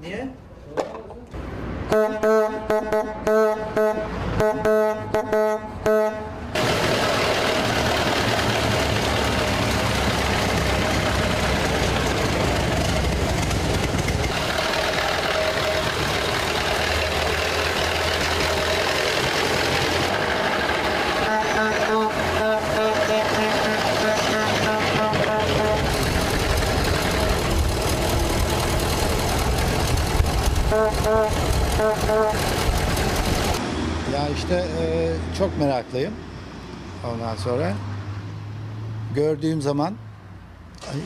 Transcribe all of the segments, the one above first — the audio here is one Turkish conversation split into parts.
Niye? Ee, Ya işte e, çok meraklıyım. Ondan sonra gördüğüm zaman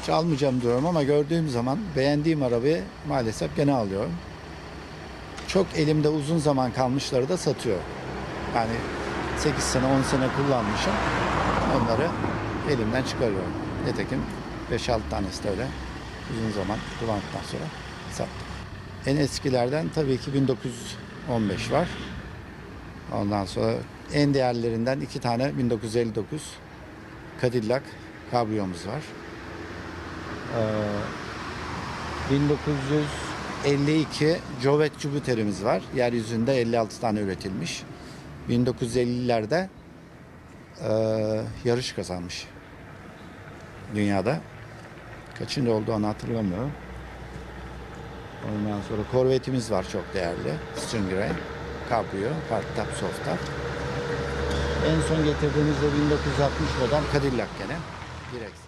hiç almayacağım diyorum ama gördüğüm zaman beğendiğim arabayı maalesef gene alıyorum. Çok elimde uzun zaman kalmışları da satıyor. Yani 8 sene 10 sene kullanmışım. Onları elimden çıkarıyorum. Nitekim 5-6 tanesi de öyle uzun zaman kullandıktan sonra sattım. En eskilerden tabii ki 1915 var. Ondan sonra en değerlerinden iki tane 1959 Cadillac kabriyomuz var. Ee, 1952 Jovet Jupiter'imiz var. Yeryüzünde 56 tane üretilmiş. 1950'lerde e, yarış kazanmış dünyada. Kaçıncı olduğunu hatırlamıyorum. Ondan sonra Corvette'imiz var çok değerli. Stingray, Cabrio, Hard Top, Soft Top. En son getirdiğimizde 1960 model Cadillac gene. Direkt